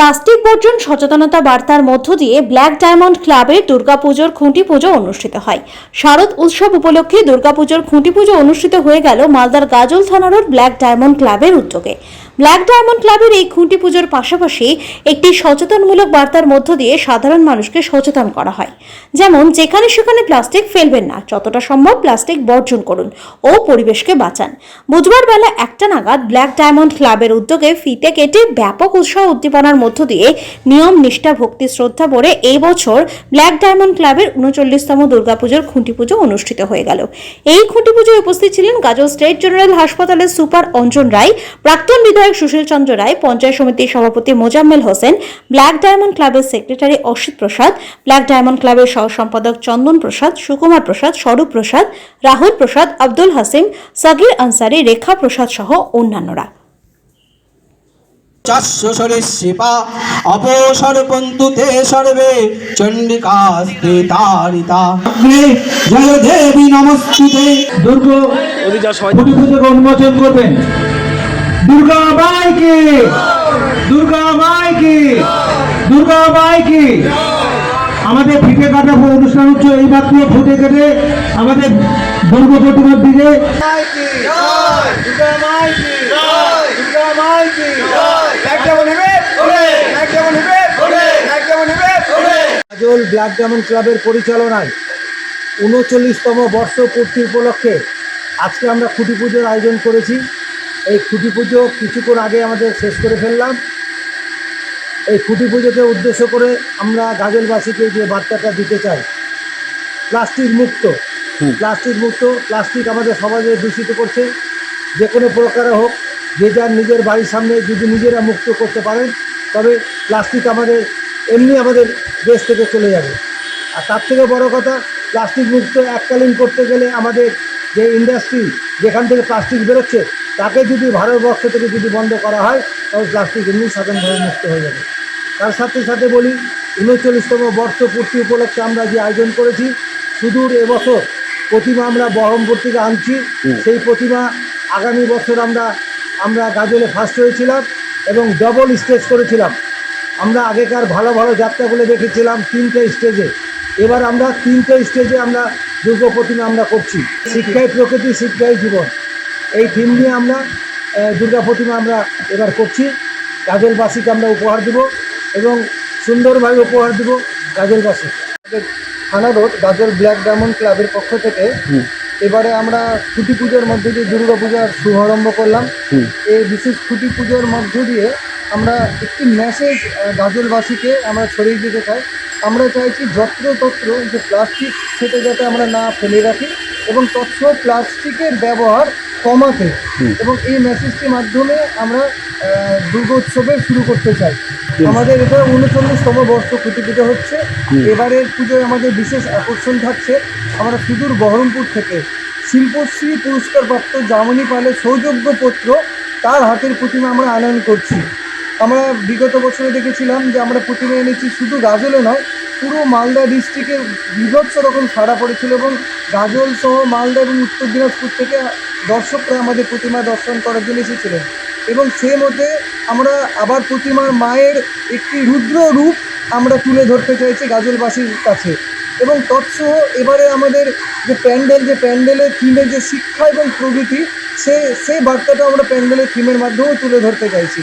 Plastic বর্জন সচেতনতা বার্তার মধ্য দিয়ে ব্ল্যাক ডায়মন্ড ক্লাবে দুর্গাপুজোর খুঁটি পুজো অনুষ্ঠিত হয়। শারদ উৎসব উপলক্ষে দুর্গাপুজোর খুঁটি পুজো অনুষ্ঠিত হয়ে গেল মালদার গাজল থানার ব্ল্যাক ডায়মন্ড ক্লাবের উদ্যোগে। ব্ল্যাক ডায়মন্ড ক্লাবের এই খুঁটি পুজোর পাশাপাশি একটি সচেতনমূলক বার্তার মধ্য দিয়ে সাধারণ মানুষকে সচেতন করা হয়। যেমন, যেখানে সেখানে প্লাস্টিক ফেলবেন না, যতটা সম্ভব প্লাস্টিক বর্জন করুন ও পরিবেশকে বাঁচান। বুধবার বেলা একটা নাগাদ ব্ল্যাক ডায়মন্ড ক্লাবের উদ্যোগে ফিতে কেটে ব্যাপক উৎসাহ উদ্দীপনার মধ্য দিয়ে নিয়ম নিষ্ঠা, ভক্তি, শ্রদ্ধা ভরে এই বছর ব্ল্যাক ডায়মন্ড ক্লাবের উনচল্লিশতম দুর্গাপুজোর খুঁটি পুজো অনুষ্ঠিত হয়ে গেল। এই খুঁটি পুজোয় উপস্থিত ছিলেন গাজল স্টেট জেনারেল হাসপাতালের সুপার অঞ্জন রায়, প্রাক্তন বিধায়ক সুশীল চন্দ্র রায় পঞ্চায়েত সমিতির সভাপতি মোজাম্মেল হোসেন ব্ল্যাক ডায়মন্ড ক্লাবের secretary Asit Prasad black diamond ক্লাবের সহ সম্পাদক চন্দন প্রসাদ সুকুমার প্রসাদ স্বরূপ প্রসাদ রাহুল প্রসাদ আব্দুল হাসিম সাগির আনসারি রেখা প্রসাদ সহ অন্যান্যরা। চারশো সরিষিপা অপসর পন্তুতে সর্বে চণ্ডিকাস্তে তারিতা। জয় দেবী নমস্তুতে দুর্গ উন্মোচন করবেন। দুর্গা মাইকে দুর্গা মাইকে দুর্গা মাইকে আমাদের ফিতে কাটা অনুষ্ঠান হচ্ছে এই মাত্র ফুটে কেটে আমাদের দুর্গ প্রতিমার দিকে। গাজল ব্ল্যাক ডায়মন্ড ক্লাবের পরিচালনায় উনচল্লিশতম বর্ষ পূর্তি উপলক্ষে আজকে আমরা খুঁটি পুজোর আয়োজন করেছি। এই খুঁটি পুজো কিছুক্ষণ আগে আমাদের শেষ করে ফেললাম। এই খুঁটি পুজোকে উদ্দেশ্য করে আমরা গাজলবাসীকে যে বার্তাটা দিতে চাই প্লাস্টিক মুক্ত। প্লাস্টিক মুক্ত প্লাস্টিক আমাদের সমাজে দূষিত করছে। যে কোনো প্রকারে হোক যে যার নিজের বাড়ির সামনে যদি নিজেরা মুক্ত করতে পারেন তবে প্লাস্টিক আমাদের এমনি আমাদের দেশ থেকে চলে যাবে। আর তার থেকে বড় কথা প্লাস্টিক মুক্ত এককালীন করতে গেলে আমাদের যে ইন্ডাস্ট্রি যেখান থেকে প্লাস্টিক বেরোচ্ছে তাকে যদি ভারতবর্ষ থেকে যদি বন্ধ করা হয় তবে প্লাস্টিক এমনি সাধারণভাবে মুক্ত হয়ে যাবে। তার সাথে সাথে বলি উনচল্লিশতম বর্ষ পূর্তি উপলক্ষে আমরা যে আয়োজন করেছি সুদূর এবছর প্রতিমা আমরা বহরমপুর থেকে আনছি। সেই প্রতিমা আগামী বছর আমরা আমরা গাজলে ফার্স্ট হয়েছিলাম এবং ডবল স্টেজ করেছিলাম। আমরা আগেকার ভালো ভালো যাত্রাগুলো দেখেছিলাম তিনটে স্টেজে এবার আমরা তিনটে স্টেজে আমরা দুর্গ প্রতিমা আমরা করছি। শিক্ষায় প্রকৃতি শিক্ষায় জীবন। এই থিম নিয়ে আমরা দুর্গা প্রতিমা আমরা এবার করছি। গাজলবাসীকে আমরা উপহার দেব এবং সুন্দরভাবে উপহার দেব গাজলবাসী থানা রোড গাজল ব্ল্যাক ডায়মন্ড ক্লাবের পক্ষ থেকে এবারে আমরা খুঁটি পুজোর মধ্যে দিয়ে দুর্গা পূজার শুভারম্ভ করলাম। এই বিশেষ খুঁটি পুজোর মধ্য দিয়ে আমরা একটি মেসেজ গাজলবাসীকে আমরা ছড়িয়ে দিতে চাই। আমরা চাইছি যত্রতত্র যে প্লাস্টিক সেটা যাতে আমরা না ফেলে রাখি এবং তথ্য প্লাস্টিকের ব্যবহার কমাতে এবং এই মেসেজটির মাধ্যমে আমরা দুর্গোৎসবের শুরু করতে চাই। আমাদের এটা উনচল্লিশতম বর্ষ খুঁটি পুজো হচ্ছে এবারের পুজোয় আমাদের বিশেষ আকর্ষণ থাকছে। আমরা সুদূর বহরমপুর থেকে শিল্পশ্রী পুরস্কারপ্রাপ্ত জামনি পালের সৌযোগ্য পত্র তার হাতের প্রতিমা আমরা আনয়ন করছি। আমরা বিগত বছরে দেখেছিলাম যে আমরা প্রতিমা এনেছি শুধু গাজলে নয়, পুরো মালদা ডিস্ট্রিক্টে বিভৎস রকম সাড়া পড়েছিল এবং গাজল সহ মালদা এবং উত্তর দিনাজপুর থেকে দর্শকরা আমাদের প্রতিমা দর্শন করার জন্য এসেছিলেন। এবং সে মধ্যে আমরা আবার প্রতিমার মায়ের একটি রুদ্র রূপ আমরা তুলে ধরতে চাইছি গাজলবাসীর কাছে। এবং তৎসহ এবারে আমাদের যে প্যান্ডেল, যে প্যান্ডেলের থিমের যে শিক্ষা এবং প্রভৃতি, সে সেই বার্তাটা আমরা প্যান্ডেলের থিমের মাধ্যমেও তুলে ধরতে চাইছি।